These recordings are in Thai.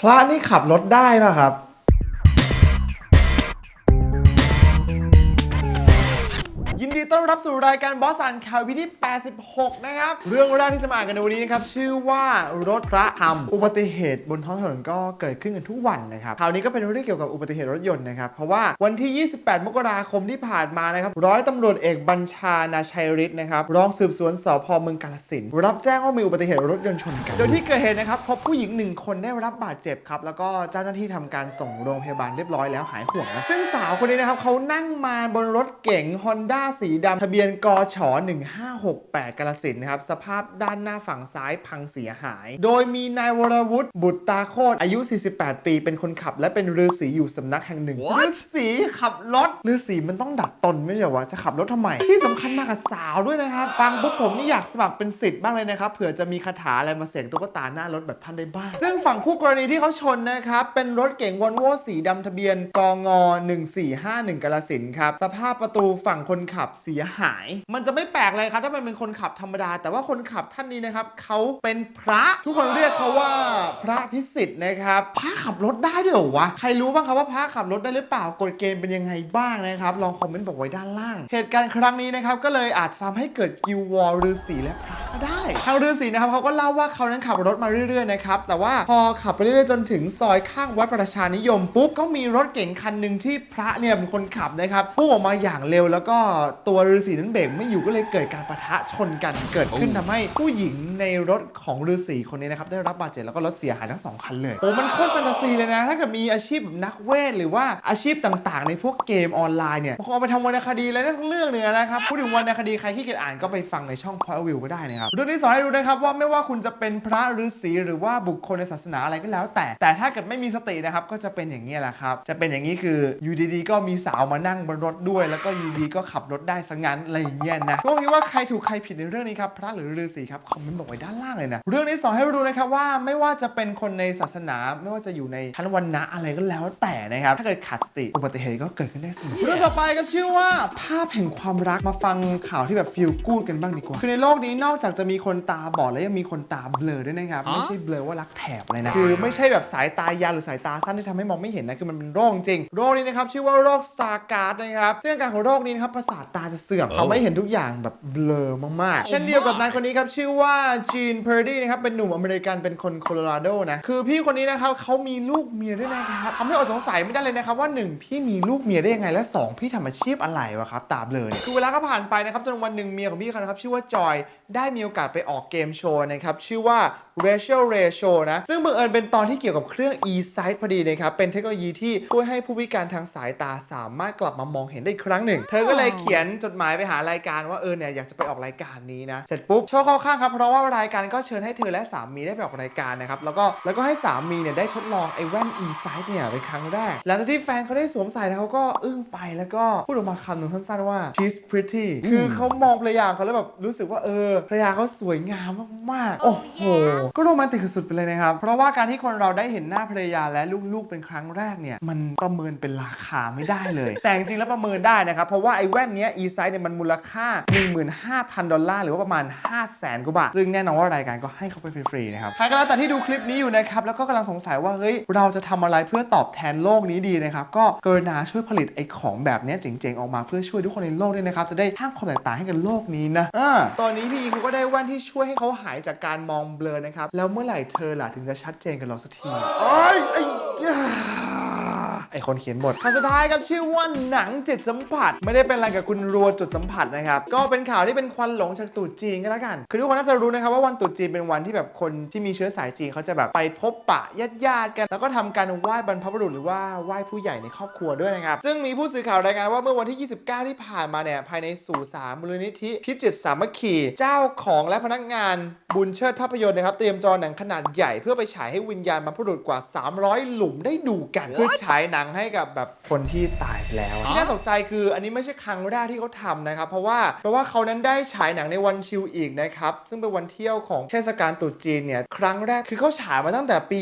พระนี่ขับรถได้ป่ะครับ ยินดีต้อนรับสู่รายการบอสอันข่าววิที่86 นะครับ เรื่องแรกที่จะมาอ่านกันในวันนี้นะครับ ชื่อว่ารถพระทำอุบัติเหตุบนท้องถนนก็เกิดขึ้นกันทุกวันนะครับข่าวนี้ก็เป็นเรื่องเกี่ยวกับอุบัติเหตุรถยนต์นะครับ เพราะว่าวันที่ 28 มกราคมที่ผ่านมานะครับ ร้อยตำรวจเอกบัญชานาชัยฤทธิ์นะครับ รองสืบสวนสพเมืองกาฬสินธุ์รับแจ้งว่ามีอุบัติเหตุรถยนต์ชนกัน โดยที่เกิดเหตุนะครับพบผู้หญิงหนึ่งคนได้รับบาดเจ็บครับ แล้วก็เจ้าหน้าที่ทำการส่งโรงพยาบาลเรียบร้อยแล้วหายห่วงนะซึ่งสาวคนนี้นะครับเขานั่งมาบนรถเก๋ง Honda สีดำทะเบียนกช1568กาลสินธุ์นะครับ สภาพด้านหน้าฝั่งซ้ายพังเสียหาย โดยมีนายวรวุฒิบุตรตาโคตรอายุ 48 ปี เป็นคนขับ และเป็นฤาษีอยู่สำนักแห่งหนึ่งฤาษีขับรถฤาษีมันต้องดัดตนไม่ใช่เหรอวะจะขับรถทำไม ที่สำคัญมากับสาวด้วยนะครับฟังปุ๊บผมนี่อยากสมัครเป็นสิทธิ์บ้างเลยนะครับเผื่อจะมีคาถาอะไรมาเสกตุ๊กตาหน้ารถแบบท่านได้บ้าง ซึ่งฝั่งคู่กรณีที่เขาชนนะครับเป็นรถเก๋งวอลโว่สีดำทะเบียนกง1451กาลสินธุ์ครับสภาพประตูฝั่งคนขับเสียหาย มันจะไม่แปลกเลยครับถ้ามันเป็นคนขับธรรมดา แต่ว่าคนขับท่านนี้นะครับเขาเป็นพระทุกคนเรียกเขาว่าพระพิสิทธิ์นะครับพระขับรถได้ด้วยเหรอวะใครรู้บ้างครับว่าพระขับรถได้หรือเปล่ากฎเกณฑ์เป็นยังไงบ้างนะครับลองคอมเมนต์บอกไว้ด้านล่าง เหตุการณ์ครั้งนี้นะครับก็เลยอาจจะทำให้เกิดกิววอร์ฤาษีและพระก็ได้ทางฤาษีนะครับเขาก็เล่าว่าเขานั้นขับรถมาเรื่อยๆนะครับแต่ว่าพอขับไปเรื่อยๆจนถึงซอยข้างวัดประชานิยมปุ๊บก็มีรถเก๋งคันหนึ่งที่พระเนี่ยเป็นคนขับนะครับพุ่งออกมาอย่างเร็วแล้วก็ตัวฤาษีนั้นเบรกไม่อยู่ก็เลยเกิดการปะทะชนกันเกิดขึ้นทำให้ผู้หญิงในรถของฤาษีคนนี้นะครับได้รับบาดเจ็บแล้วก็รถเสียหายทั้งสองคันเลยโอ้มันโคตรแฟนตาซีเลยนะ ถ้าเกิดมีอาชีพแบบนักเวทหรือว่าอาชีพต่างๆ ในพวกเกมออนไลน์เนี่ยมันคงเอาไปทำวรรณคดีเลยนะทั้งเรื่องเนี่ยนะครับพูดถึงวรรณคดีใครที่เกียจอ่านก็ไปฟังในช่อง Point of View ก็ได้นะครับเรื่องที่สอนให้รู้นะครับว่าไม่ว่าคุณจะเป็นพระฤาษีหรือว่าบุคคลในศาสนาอะไรก็แล้ว แต่แต่ถ้าเกิดไม่มีสตินะครับก็จะเป็นอย่างนี้ยแหละครับจะเป็นอย่างนี้คืออยู่ดีๆ ก็มีสาวมานั่งบนรถด้วย แล้วก็อยู่ดีๆก็ขับรถได้ซะงั้นอะไรอย่างเงี้ยนะก็คิดว่าใครถูกใครผิดในเรื่องนี้ครับพระหรือฤาษีครับคอมเมนต์บอกไว้ด้านล่างเลยนะเรื่องนี้สอนให้รู้นะครับว่าไม่ว่าจะเป็นคนในศาสนา ไม่ว่าจะอยู่ในชั้นวรรณะอะไรก็แล้วแต่นะครับถ้าเกิดขาดสติอุบัติเหตุก็เกิดขึ้นได้เสมอเรื่องต่อไปก็ชื่อว่าภาพแห่งความรักมาฟังข่าวที่แบบฟีลกูดกันบ้างดีกว่า คือในโลกนี้นอกจากจะมีคนตาบอดแล้วยังมีคนตาเบลอด้วยนะครับไม่ใช่เบลอว่ารักแถบเลยนะคือไม่ใช่แบบสายตายาวหรือสายตาสั้นที่ทำให้มองไม่เห็นนะคือมันเป็นโรคจริงโรคนี้นะครับชื่อว่าโรคสตาร์การ์ดนะครับซึ่งอาการของโรคนี้นะครับประสาทตาจะเสื่อมทำให้เห็นทุกอย่างแบบเบลอมากๆ เช่นเดียวกับนายคนนี้ครับ ชื่อว่าจีนเพอร์ดี้นะครับ เป็นหนุ่มอเมริกันเป็นคนโคโลราโดนะ คือพี่คนนี้นะครับเขามีลูกเมียด้วยนะครับทำให้อดสงสัยไม่ได้เลยนะครับว่าหนึ่งพี่มีลูกเมียได้ยังไงและสองพี่ทำอาชีพอะไรวะครับตาเบลอเนี่ยคือเวลาก็ผ่านไปนะครับจนวันหนึ่งเมียของพี่เขานะครับชื่อว่าจอยได้มีโอกาสไปออกเกมโชว์นะครับชื่อว่า Racial Ratio นะ ซึ่งบังเอิญเป็นตอนที่เกี่ยวกับเครื่อง e-sight พอดีนะครับ เป็นเทคโนโลยีที่ช่วยให้ผู้พิการทางสายตาสามารถกลับมามองเห็นได้อีกครั้งหนึ่ง เธอก็เลยเขียนจดหมายไปหารายการว่าเออเนี่ยอยากจะไปออกรายการนี้นะ เสร็จปุ๊บโชคเข้าข้างครับ เพราะว่ารายการก็เชิญให้เธอและสามีได้ไปออกรายการนะครับ แล้วก็แล้วก็ให้สามีเนี่ยได้ทดลองไอ้แว่น e-sight เนี่ยเป็นครั้งแรก หลังจากที่แฟนเขาได้สวมใส่แล้วเขาก็อึ้งไปแล้วก็พูดออกมาคำหนึ่งสั้นๆว่า she's pretty คือเขามองภรรยาเขาแล้วแบบรู้สึกว่าเออภรรยาเขาสวยงามมากๆโอ้โหก็โรแมนติกสุดไปเลยนะครับ เพราะว่าการที่คนเราได้เห็นหน้าภรรยาและลูกๆเป็นครั้งแรกเนี่ย มันประเมินเป็นราคาไม่ได้เลย แต่จริงๆแล้วประเมินได้นะครับ เพราะว่าไอ้แว่นเนี้ย e s i g h เนี่ยมันมูลค่า 15,000 ดอลลาร์หรือว่าประมาณ 5 0 0 0 0 0กว่าบาท ซึ่งแน่นอนว่ารายการก็ให้เขาไปฟรีๆนะครับ ใครก็แล้วแต่ที่ดูคลิปนี้อยู่นะครับ แล้วก็กำลังสงสัยว่าเฮ้ยเราจะทำอะไรเพื่อตอบแทนโลกนี้ดีนะครับ ก็กรุณาช่วยผลิตไอ้ของแบบนี้เจ๋งๆออกมาเพื่อช่วยทุกคนในโลกด้วยนะครับจะได้สร้างความแตกต่างให้กับโลกนี้นะอ่าตอนนี้พี่อิงเขาก็ได้แว่นที่ช่วยให้เขาหายจากการมองเบลอนะครับแล้วเมื่อไหร่เธอล่ะถึงจะชัดเจนกับเราสักที โอ้ยไอ้ คนเขียนบทข่าวสุดท้ายครับชื่อว่าหนังจิตสัมผัส ไม่ได้เป็นอะไรกับคุณรัวจุดสัมผัสนะครับก็เป็นข่าวที่เป็นควันหลงจากตรุษจีนก็แล้วกัน คือทุกคนน่าจะรู้นะครับว่าวันตรุษจีนเป็นวันที่แบบคนที่มีเชื้อสายจีนเขาจะแบบไปพบปะญาติญาติๆกัน แล้วก็ทำการไหว้บรรพบุรุษหรือว่าไหว้ผู้ใหญ่ในครอบครัวด้วยนะครับซึ่งมีผู้สื่อข่าวรายงานว่าเมื่อวันที่ 29 ที่ผ่านมาเนี่ยภายในสู่สามมูลนิธิพิจิตรสามัคคีเจ้าของและพนักงานบุญเชิดภาพยนตร์นะครับเตรียมจอหนังขนาดใหญ่เพื่อไปฉายให้วิญญาณบรรพบุรุษกว่า 300 หลุมได้ดูกันคือฉายหนังนังให้กับแบบคนที่ตายไปแล้ว ที่น่าตกใจคืออันนี้ไม่ใช่ครั้งแรกที่เขาทำนะครับ เพราะว่าเพราะว่าเขานั้นได้ฉายหนังในวันชิลอีกนะครับ ซึ่งเป็นวันเที่ยวของเทศกาลตรุษจีนเนี่ยครั้งแรกคือเขาฉายมาตั้งแต่ปี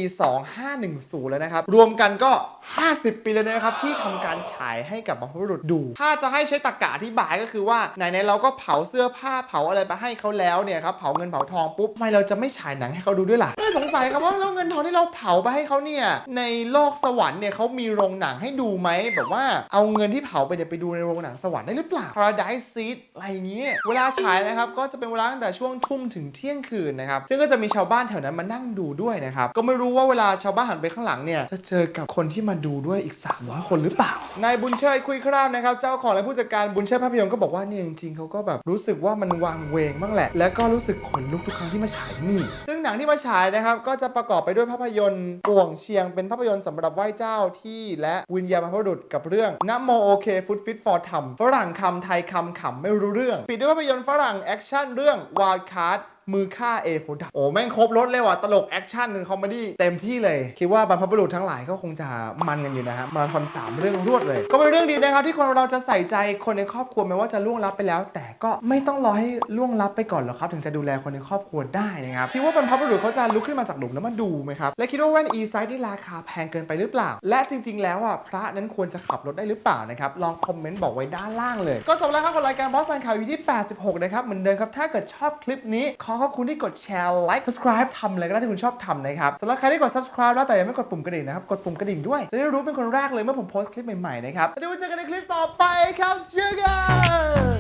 2510 แล้วนะครับ รวมกันก็ 50 ปีเลยนะครับที่ทำการฉายให้กับบรรพบุรุษดู ถ้าจะให้ใช้ตรกกะอธิบายก็คือว่าไหนๆเราก็เผาเสื้อผ้าเผาอะไรไปให้เขาแล้วเนี่ยครับเผาเงินเผาทองปุ๊บทำไมเราจะไม่ฉายหนังให้เขาดูด้วยล่ะไม่สงสัยครับว่าแล้วเงินทองที่เราเผาไปให้เขาเนี่ยในโลกสวรรค์เนี่ยเขามีโรงหนังให้ดูไหมแบบว่าเอาเงินที่เผาไปเนี่ยไปดูในโรงหนังสวรรค์ได้หรือเปล่า Paradise Seat อะไรเงี้ยเวลาฉายนะครับก็จะเป็นเวลาตั้งแต่ช่วงทุ่มถึงเที่ยงคืนนะครับซึ่งก็จะมีชาวบ้านแถวนั้นมานั่งดูด้วยนะครับก็ไม่รู้ว่าเวลาชาวบ้านหันไปข้างหลังเนี่ยจะเจอกับคนที่มาดูด้วยอีก 300 คนหรือเปล่านายบุญเชยคุยคร่าวนะครับเจ้าของและผู้จัดการบุญเชยภาพยนตร์ก็บอกว่าเนี่ยจริงๆเขาก็แบบรู้สึกว่ามันวางเวงบ้างแหละ แล้วก็รู้สึกขนลุกทุกครั้งที่มาฉายนี่ ซึ่งหนังที่มาฉายนะครับก็จะประกอบไปด้วยภาพยนตร์ป่วงเชียงเป็นภาพยนตร์สำหรับไหว้เจ้าที่และวิญญาณบรรพบุรุษกับเรื่องนะโมโอเคฟุตฟิตฟอร์ทำฝรั่งคำไทยคำขำไม่รู้เรื่อง ปิดด้วยภาพยนตร์ฝรั่งแอคชั่นเรื่อง Wild Card มือฆ่าเอโพดับโอ้แม่งครบรถเลยว่ะตลกแอคชั่นคอมเมดี้เต็มที่เลย คิดว่าบรรพบุรุษทั้งหลายก็คงจะมันกันอยู่นะฮะมาราธอน3 เรื่องรวดเลย ก็เป็นเรื่องดีนะครับที่คนเราจะใส่ใจคนในครอบครัวแม้ว่าจะล่วงลับไปแล้ว แต่ก็ไม่ต้องรอให้ล่วงลับไปก่อนหรอกครับ ถึงจะดูแลคนในครอบครัวได้นะครับคิดว่าบรรพบุรุษเขาจะลุกขึ้นมาจากหลุมแล้วมาดูไหมครับและคิดว่าแว่น e s i ที่ราคาแพงเกินไปหรือเปล่า และจริง ๆ แล้วอะพระนั้นควรจะขับรถได้หรือเปล่านะครับลองคอมเมนต์บอกไว้ด้านล่างเลย ก็จบแล้วครับกับรายการบอสซันข่าวอยู่ที่86นะครับเหมือนเดิมครับถ้าเกิดชอบคลิปนี้ขอขอบคุณที่กดแชร์ไลค์ subscribe ทำอะไรก็ได้ที่คุณชอบทำนะครับสำหรับใครที่กด subscribe แล้วแต่ยังไม่กดปุ่มกระดิ่งนะครับ กดปุ่มกระดิ่งด้วย จะได้รู้เป็นคนแรกเลยเมื่อผมโพสต์คลิปใหม่ๆนะครับแล้วเดี๋ยวเจอกันในคลิปต่อไปครับเจอกัน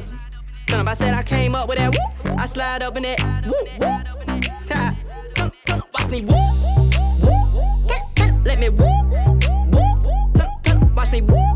Turn up, I said I came up with that woo. I slide up in it. Woo, whoop. Ha. Turn, turn, watch me woo. Whoop. Turn, turn, let me woo. Whoop. Turn, turn, watch me woo.